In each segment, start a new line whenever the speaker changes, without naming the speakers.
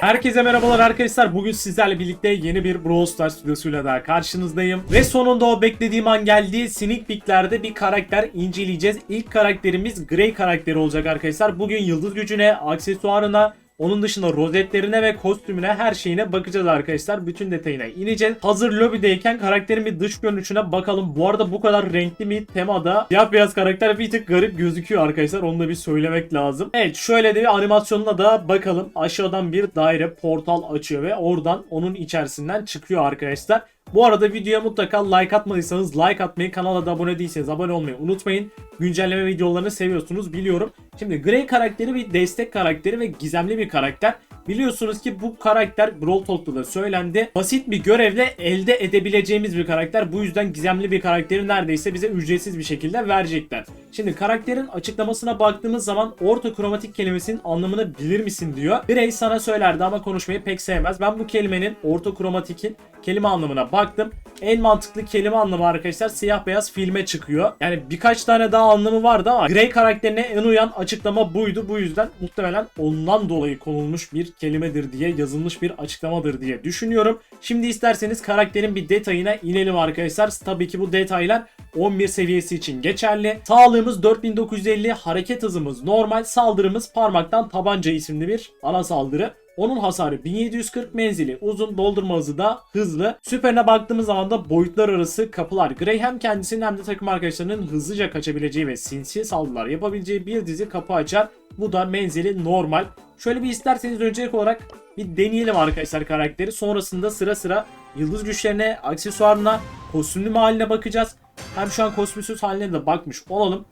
Herkese merhabalar arkadaşlar. Bugün sizlerle birlikte yeni bir Brawl Stars videosuyla daha karşınızdayım. Ve sonunda o beklediğim an geldi. Sneak Peek'lerde bir karakter inceleyeceğiz. İlk karakterimiz Grey karakteri olacak arkadaşlar. Bugün yıldız gücüne, aksesuarına, onun dışında rozetlerine ve kostümüne her şeyine bakacağız arkadaşlar. Bütün detayına ineceğiz. Hazır lobideyken karakterin bir dış görünüşüne bakalım. Bu arada bu kadar renkli bir temada siyah beyaz karakter bir tık garip gözüküyor arkadaşlar. Onu da bir söylemek lazım. Evet şöyle de bir animasyonuna da bakalım. Aşağıdan bir daire portal açıyor ve oradan onun içerisinden çıkıyor arkadaşlar. Bu arada videoya mutlaka like atmadıysanız like atmayı, kanala da abone değilseniz abone olmayı unutmayın. Güncelleme videolarını seviyorsunuz biliyorum. Şimdi Grey karakteri bir destek karakteri ve gizemli bir karakter. Biliyorsunuz ki bu karakter Brawl Talk'ta da söylendi. Basit bir görevle elde edebileceğimiz bir karakter. Bu yüzden gizemli bir karakteri neredeyse bize ücretsiz bir şekilde verecekler. Şimdi karakterin açıklamasına baktığımız zaman orta kromatik kelimesinin anlamını bilir misin diyor. Grey sana söylerdi ama konuşmayı pek sevmez. Ben bu kelimenin orta kromatikin kelime anlamına baktım. En mantıklı kelime anlamı arkadaşlar siyah beyaz filme çıkıyor. Yani birkaç tane daha anlamı vardı ama Grey karakterine en uyan açıklama buydu. Bu yüzden muhtemelen ondan dolayı konulmuş bir kelimedir diye yazılmış bir açıklamadır diye düşünüyorum. Şimdi isterseniz karakterin bir detayına inelim arkadaşlar. Tabii ki bu detaylar 11 seviyesi için geçerli. Sağlığımız 4950, hareket hızımız normal, saldırımız parmaktan tabanca isimli bir ana saldırı. Onun hasarı 1740 menzili, uzun doldurma hızı da hızlı. Süperine baktığımız zaman da boyutlar arası kapılar. Grey hem kendisinin hem de takım arkadaşlarının hızlıca kaçabileceği ve sinsi saldırılar yapabileceği bir dizi kapı açar. Bu da menzili normal. Şöyle bir isterseniz öncelik olarak bir deneyelim arkadaşlar karakteri. Sonrasında sıra sıra yıldız güçlerine, aksesuarına, kostümlü haline bakacağız. Hem şu an kostümsüz haline de bakmış olalım.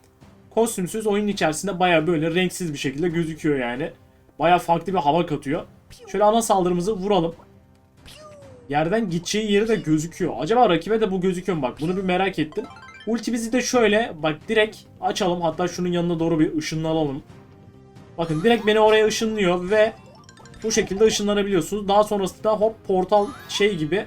Kostümsüz oyun içerisinde baya böyle renksiz bir şekilde gözüküyor yani. Baya farklı bir hava katıyor. Şöyle ana saldırımızı vuralım. Yerden gideceği yeri de gözüküyor. Acaba rakibe de bu gözüküyor mu? Bak bunu bir merak ettim. Ultimizi de şöyle bak direkt açalım. Hatta şunun yanına doğru bir ışınlanalım. Bakın direkt beni oraya ışınlıyor ve bu şekilde ışınlanabiliyorsunuz. Daha sonrasında hop portal şey gibi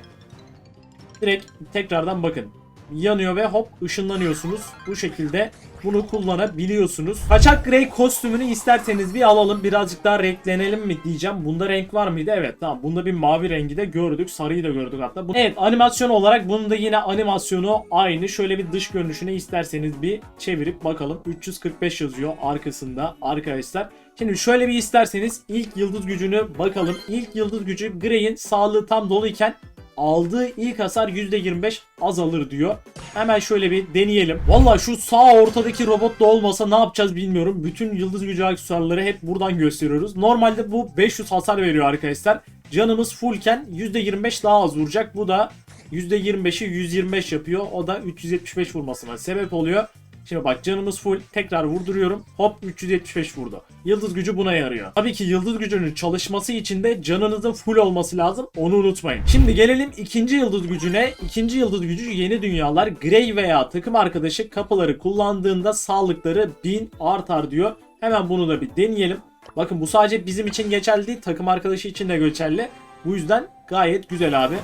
direkt tekrardan bakın yanıyor ve hop ışınlanıyorsunuz. Bu şekilde bunu kullanabiliyorsunuz. Kaçak Grey kostümünü isterseniz bir alalım. Birazcık daha renklenelim mi diyeceğim. Bunda renk var mıydı? Evet tamam. Bunda bir mavi rengi de gördük. Sarıyı da gördük hatta. Evet animasyon olarak bunun da yine animasyonu aynı. Şöyle bir dış görünüşüne isterseniz bir çevirip bakalım. 345 yazıyor arkasında arkadaşlar. Şimdi şöyle bir isterseniz ilk yıldız gücünü bakalım. İlk yıldız gücü Grey'in sağlığı tam doluyken aldığı ilk hasar %25 azalır diyor. Hemen şöyle bir deneyelim. Valla şu sağ ortadaki robot da olmasa ne yapacağız bilmiyorum. Bütün yıldız gücü aksesuarları hep buradan gösteriyoruz. Normalde bu 500 hasar veriyor arkadaşlar. Canımız fullken %25 daha az vuracak. Bu da %25'i 125 yapıyor. O da 375 vurmasına sebep oluyor. Şimdi bak canımız full. Tekrar vurduruyorum. Hop 375 vurdu. Yıldız gücü buna yarıyor. Tabii ki yıldız gücünün çalışması için de canınızın full olması lazım. Onu unutmayın. Şimdi gelelim ikinci yıldız gücüne. İkinci yıldız gücü yeni dünyalar. Grey veya takım arkadaşı kapıları kullandığında sağlıkları 1000 artar diyor. Hemen bunu da bir deneyelim. Bakın bu sadece bizim için geçerli değil. Takım arkadaşı için de geçerli. Bu yüzden gayet güzel abi.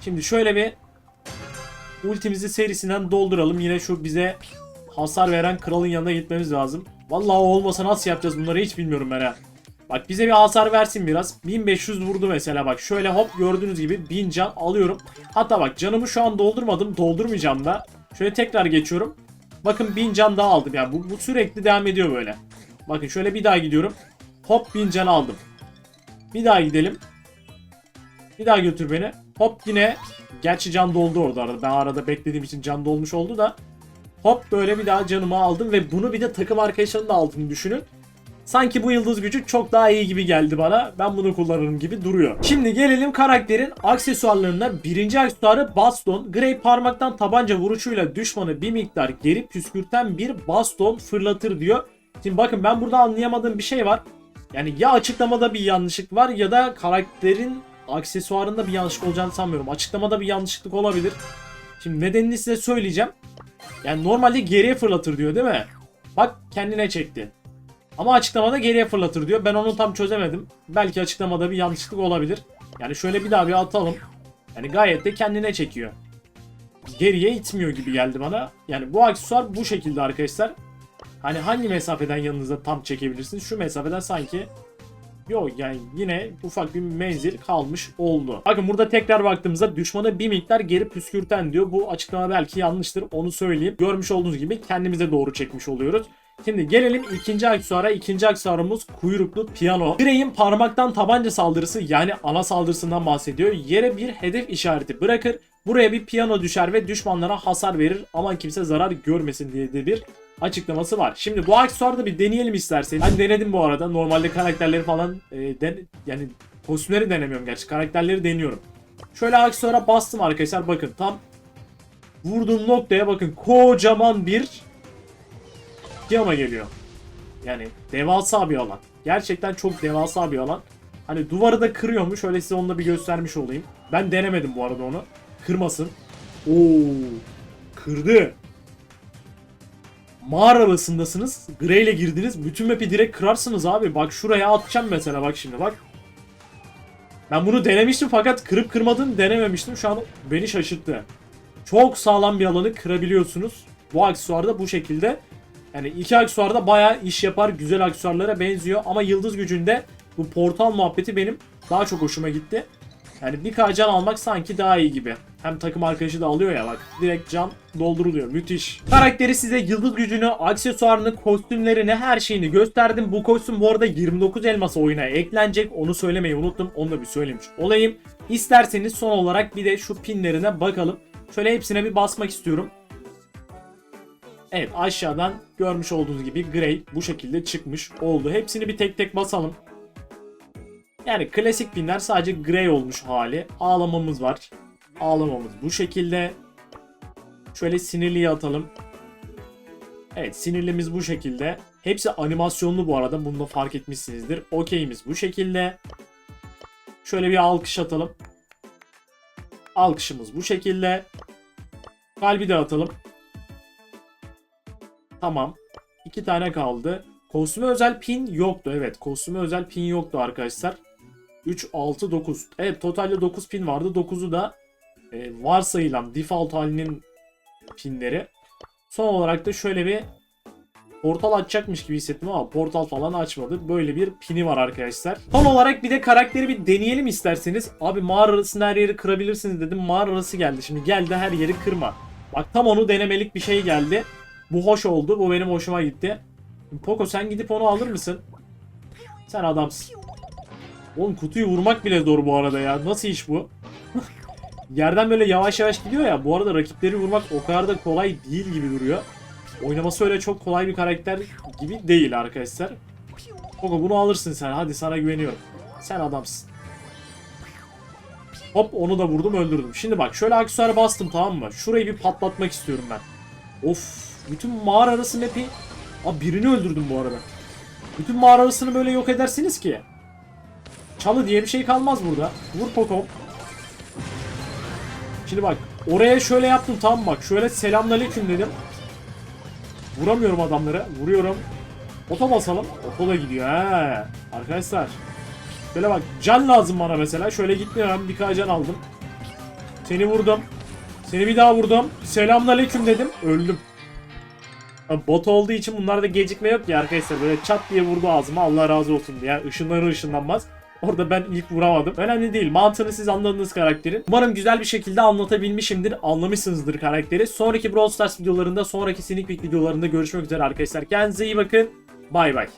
Şimdi şöyle bir ultimizi serisinden dolduralım. Yine şu bize hasar veren kralın yanına gitmemiz lazım. Vallahi o olmasa nasıl yapacağız bunları hiç bilmiyorum ben ha. Bak bize bir hasar versin biraz. 1500 vurdu mesela bak. Şöyle hop gördüğünüz gibi 1000 can alıyorum. Hatta bak canımı şu an doldurmadım. Doldurmayacağım da. Şöyle tekrar geçiyorum. Bakın 1000 can daha aldım. Yani bu, bu sürekli devam ediyor böyle. Bakın şöyle bir daha gidiyorum. Hop 1000 can aldım. Bir daha gidelim. Bir daha götür beni. Hop yine. Gerçi can doldu orada arada. Ben arada beklediğim için can dolmuş oldu da. Hop böyle bir daha canımı aldım ve bunu bir de takım arkadaşlarının da aldığını düşünün. Sanki bu yıldız gücü çok daha iyi gibi geldi bana. Ben bunu kullanırım gibi duruyor. Şimdi gelelim karakterin aksesuarlarına. Birinci aksesuarı baston. Grey parmaktan tabanca vuruşuyla düşmanı bir miktar geri püskürten bir baston fırlatır diyor. Şimdi bakın ben burada anlayamadığım bir şey var. Yani ya açıklamada bir yanlışlık var ya da karakterin aksesuarında bir yanlışlık olacağını sanmıyorum. Açıklamada bir yanlışlık olabilir. Şimdi nedenini size söyleyeceğim. Yani normalde geriye fırlatır diyor değil mi? Bak kendine çekti. Ama açıklamada geriye fırlatır diyor. Ben onu tam çözemedim. Belki açıklamada bir yanlışlık olabilir. Yani şöyle bir daha bir atalım. Yani gayet de kendine çekiyor. Geriye itmiyor gibi geldi bana. Yani bu aksesuar bu şekilde arkadaşlar. Hani hangi mesafeden yanınıza tam çekebilirsiniz? Şu mesafeden sanki Yok yani yine ufak bir menzil kalmış oldu. Bakın burada tekrar baktığımızda düşmana bir miktar geri püskürten diyor. Bu açıklama belki yanlıştır onu söyleyeyim. Görmüş olduğunuz gibi kendimize doğru çekmiş oluyoruz. Şimdi gelelim ikinci aksesuara. İkinci aksesuarımız kuyruklu piyano. Grey'in parmaktan tabanca saldırısı yani ana saldırısından bahsediyor. Yere bir hedef işareti bırakır. Buraya bir piyano düşer ve düşmanlara hasar verir. Aman kimse zarar görmesin diye de bir açıklaması var. Şimdi bu aksesuarı da bir deneyelim isterseniz. Ben denedim bu arada. Normalde karakterleri falan e, den, yani kostümleri denemiyorum gerçi. Karakterleri deniyorum. Şöyle aksesuara bastım arkadaşlar. Bakın tam vurduğum noktaya bakın kocaman bir piyano geliyor. Yani devasa bir alan. Gerçekten çok devasa bir alan. Hani duvarı da kırıyormuş. Şöyle size onu da bir göstermiş olayım. Ben denemedim bu arada onu. Kırmasın. Oo, kırdı. Mağara arasındasınız. Grey ile girdiniz. Bütün map'i direkt kırarsınız abi. Bak şuraya atacağım mesela bak şimdi bak. Ben bunu denemiştim fakat kırıp kırmadığını denememiştim. Şu an beni şaşırttı. Çok sağlam bir alanı kırabiliyorsunuz. Bu aksesuar da bu şekilde. Yani iki aksesuar da bayağı iş yapar. Güzel aksesuarlara benziyor. Ama yıldız gücünde bu portal muhabbeti benim daha çok hoşuma gitti. Yani bir can almak sanki daha iyi gibi. Hem takım arkadaşı da alıyor ya bak. Direkt can dolduruluyor. Müthiş. Karakteri size yıldız gücünü, aksesuarını, kostümlerini, her şeyini gösterdim. Bu kostüm bu arada 29 elması oyuna eklenecek. Onu söylemeyi unuttum. Onu da bir söylemiş olayım. İsterseniz son olarak bir de şu pinlerine bakalım. Şöyle hepsine bir basmak istiyorum. Evet aşağıdan görmüş olduğunuz gibi Grey bu şekilde çıkmış oldu. Hepsini bir tek tek basalım. Yani klasik pinler sadece Grey olmuş hali. Ağlamamız var. Ağlamamız bu şekilde. Şöyle sinirliyi atalım. Evet sinirlimiz bu şekilde. Hepsi animasyonlu bu arada. Bunu da fark etmişsinizdir. Okeyimiz bu şekilde. Şöyle bir alkış atalım. Alkışımız bu şekilde. Kalbi de atalım. Tamam. İki tane kaldı. Kostüme özel pin yoktu. Evet kostüme özel pin yoktu arkadaşlar. 3, 6, 9. Evet totalde 9 pin vardı. 9'u da e, varsayılan default halinin pinleri. Son olarak da şöyle bir portal açacakmış gibi hissettim ama portal falan açmadı. Böyle bir pini var arkadaşlar. Son olarak bir de karakteri bir deneyelim isterseniz. Abi mağara arasında her yeri kırabilirsiniz dedim. Mağara arası geldi. Şimdi gel de her yeri kırma. Bak tam onu denemelik bir şey geldi. Bu hoş oldu. Bu benim hoşuma gitti. Poco sen gidip onu alır mısın? Sen adamsın. Oğlum kutuyu vurmak bile zor bu arada ya. Nasıl iş bu? Yerden böyle yavaş yavaş gidiyor ya. Bu arada rakipleri vurmak o kadar da kolay değil gibi duruyor. Oynaması öyle çok kolay bir karakter gibi değil arkadaşlar. Poco bunu alırsın sen. Hadi sana güveniyorum. Sen adamsın. Hop onu da vurdum öldürdüm. Şimdi bak şöyle aksesuara bastım tamam mı? Şurayı bir patlatmak istiyorum ben. Of. Bütün mağara arası map'i... Abi birini öldürdüm bu arada. Bütün mağara arasını böyle yok edersiniz ki. Çalı diye bir şey kalmaz burada. Vur Pokom. Şimdi bak oraya şöyle yaptım tamam bak. Şöyle selamünaleyküm dedim. Vuramıyorum adamları. Vuruyorum. Oto basalım. Oto da gidiyor he. Arkadaşlar. Şöyle bak can lazım bana mesela. Şöyle gitmiyorum. Birkaç can aldım. Seni vurdum. Seni bir daha vurdum. Selamünaleyküm dedim. Öldüm. Bot olduğu için bunlarda gecikme yok ya arkadaşlar. Böyle çat diye vurdu ağzıma. Allah razı olsun diye. Işınlanır ışınlanmaz. Orada ben ilk vuramadım. Önemli değil. Mantığını siz anladınız karakterin. Umarım güzel bir şekilde anlatabilmişimdir. Anlamışsınızdır karakteri. Sonraki Brawl Stars videolarında, sonraki Sneak Peek videolarında görüşmek üzere arkadaşlar. Kendinize iyi bakın. Bay bay.